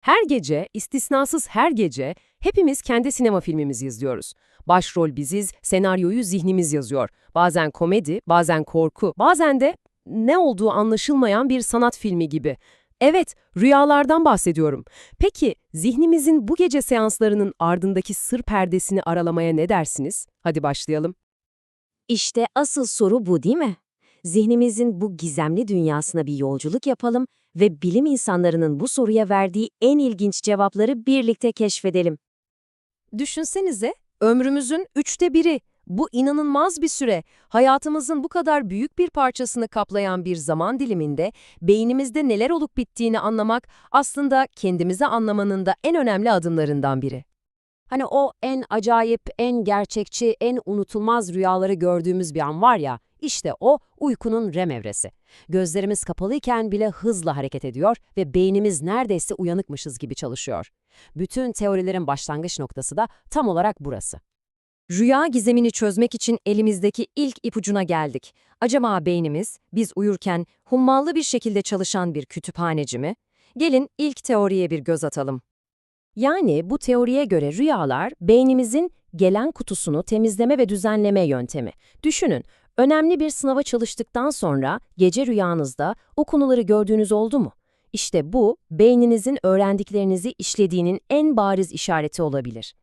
Her gece, istisnasız her gece hepimiz kendi sinema filmimizi izliyoruz. Başrol biziz, senaryoyu zihnimiz yazıyor. Bazen komedi, bazen korku, bazen de ne olduğu anlaşılmayan bir sanat filmi gibi. Evet, rüyalardan bahsediyorum. Peki, zihnimizin bu gece seanslarının ardındaki sır perdesini aralamaya ne dersiniz? Hadi başlayalım. İşte asıl soru bu değil mi? Zihnimizin bu gizemli dünyasına bir yolculuk yapalım ve bilim insanlarının bu soruya verdiği en ilginç cevapları birlikte keşfedelim. Düşünsenize, ömrümüzün üçte biri. Bu inanılmaz bir süre. Hayatımızın bu kadar büyük bir parçasını kaplayan bir zaman diliminde beynimizde neler olup bittiğini anlamak aslında kendimizi anlamanın da en önemli adımlarından biri. Hani o en acayip, en gerçekçi, en unutulmaz rüyaları gördüğümüz bir an var ya, işte o uykunun REM evresi. Gözlerimiz kapalıyken bile hızla hareket ediyor ve beynimiz neredeyse uyanıkmışız gibi çalışıyor. Bütün teorilerin başlangıç noktası da tam olarak burası. Rüya gizemini çözmek için elimizdeki ilk ipucuna geldik. Acaba beynimiz, biz uyurken hummalı bir şekilde çalışan bir kütüphaneci mi? Gelin ilk teoriye bir göz atalım. Yani bu teoriye göre rüyalar beynimizin gelen kutusunu temizleme ve düzenleme yöntemi. Düşünün, önemli bir sınava çalıştıktan sonra gece rüyanızda o konuları gördüğünüz oldu mu? İşte bu, beyninizin öğrendiklerinizi işlediğinin en bariz işareti olabilir.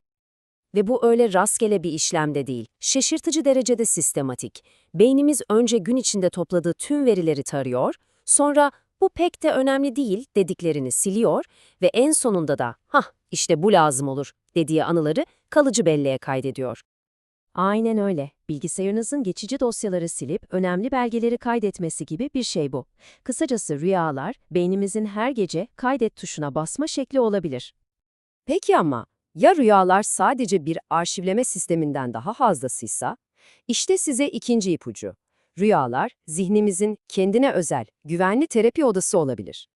Ve bu öyle rastgele bir işlemde değil, şaşırtıcı derecede sistematik. Beynimiz önce gün içinde topladığı tüm verileri tarıyor, sonra bu pek de önemli değil dediklerini siliyor ve en sonunda da hah işte bu lazım olur dediği anıları kalıcı belleğe kaydediyor. Aynen öyle. Bilgisayarınızın geçici dosyaları silip önemli belgeleri kaydetmesi gibi bir şey bu. Kısacası rüyalar beynimizin her gece kaydet tuşuna basma şekli olabilir. Peki ama ya rüyalar sadece bir arşivleme sisteminden daha fazlasıysa? İşte size ikinci ipucu. Rüyalar, zihnimizin kendine özel, güvenli terapi odası olabilir.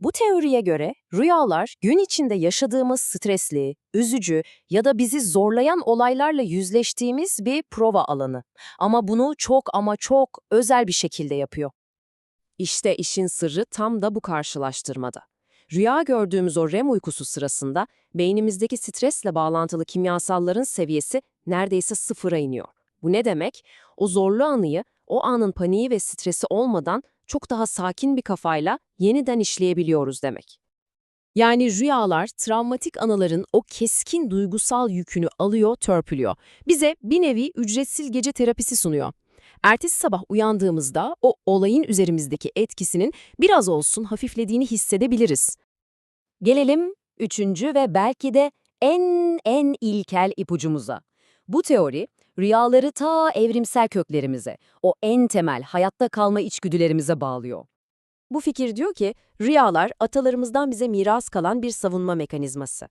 Bu teoriye göre rüyalar gün içinde yaşadığımız stresli, üzücü ya da bizi zorlayan olaylarla yüzleştiğimiz bir prova alanı. Ama bunu çok ama çok özel bir şekilde yapıyor. İşte işin sırrı tam da bu karşılaştırmada. Rüya gördüğümüz o REM uykusu sırasında beynimizdeki stresle bağlantılı kimyasalların seviyesi neredeyse sıfıra iniyor. Bu ne demek? O zorlu anıyı, o anın paniği ve stresi olmadan çok daha sakin bir kafayla yeniden işleyebiliyoruz demek. Yani rüyalar travmatik anıların o keskin duygusal yükünü alıyor, törpülüyor. Bize bir nevi ücretsiz gece terapisi sunuyor. Ertesi sabah uyandığımızda o olayın üzerimizdeki etkisinin biraz olsun hafiflediğini hissedebiliriz. Gelelim üçüncü ve belki de en en ilkel ipucumuza. Bu teori, rüyaları ta evrimsel köklerimize, o en temel hayatta kalma içgüdülerimize bağlıyor. Bu fikir diyor ki, rüyalar atalarımızdan bize miras kalan bir savunma mekanizması.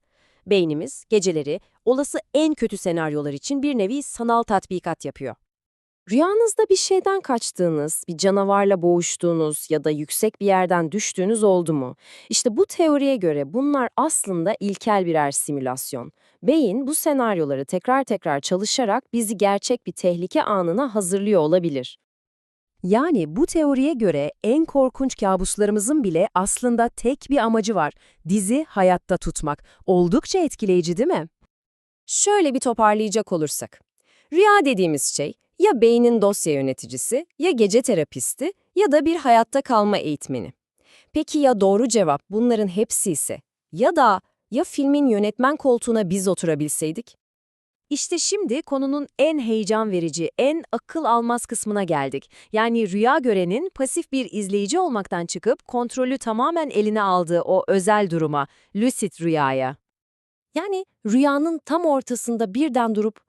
Beynimiz, geceleri, olası en kötü senaryolar için bir nevi sanal tatbikat yapıyor. Rüyanızda bir şeyden kaçtığınız, bir canavarla boğuştuğunuz ya da yüksek bir yerden düştüğünüz oldu mu? İşte bu teoriye göre bunlar aslında ilkel birer simülasyon. Beyin bu senaryoları tekrar tekrar çalışarak bizi gerçek bir tehlike anına hazırlıyor olabilir. Yani bu teoriye göre en korkunç kabuslarımızın bile aslında tek bir amacı var. Dizi hayatta tutmak. Oldukça etkileyici değil mi? Şöyle bir toparlayacak olursak. Rüya dediğimiz şey ya beynin dosya yöneticisi, ya gece terapisti ya da bir hayatta kalma eğitmeni. Peki ya doğru cevap bunların hepsi ise? Ya da ya filmin yönetmen koltuğuna biz oturabilseydik? İşte şimdi konunun en heyecan verici, en akıl almaz kısmına geldik. Yani rüya görenin pasif bir izleyici olmaktan çıkıp kontrolü tamamen eline aldığı o özel duruma, lucid rüyaya. Yani rüyanın tam ortasında birden durup,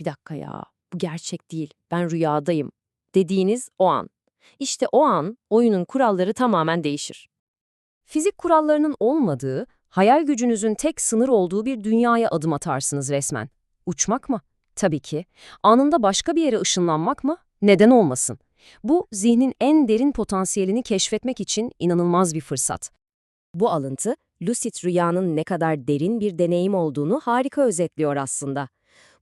bir dakika ya, bu gerçek değil, ben rüyadayım dediğiniz o an. İşte o an oyunun kuralları tamamen değişir. Fizik kurallarının olmadığı, hayal gücünüzün tek sınır olduğu bir dünyaya adım atarsınız resmen. Uçmak mı? Tabii ki. Anında başka bir yere ışınlanmak mı? Neden olmasın? Bu zihnin en derin potansiyelini keşfetmek için inanılmaz bir fırsat. Bu alıntı, lucid rüyanın ne kadar derin bir deneyim olduğunu harika özetliyor aslında.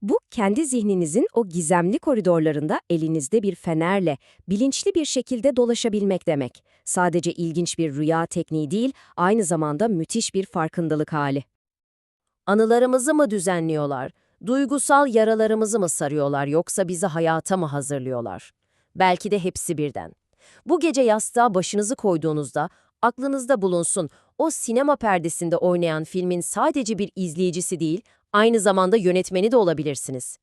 Bu kendi zihninizin o gizemli koridorlarında elinizde bir fenerle bilinçli bir şekilde dolaşabilmek demek. Sadece ilginç bir rüya tekniği değil, aynı zamanda müthiş bir farkındalık hali. Anılarımızı mı düzenliyorlar? Duygusal yaralarımızı mı sarıyorlar yoksa bizi hayata mı hazırlıyorlar? Belki de hepsi birden. Bu gece yastığa başınızı koyduğunuzda aklınızda bulunsun o sinema perdesinde oynayan filmin sadece bir izleyicisi değil, aynı zamanda yönetmeni de olabilirsiniz.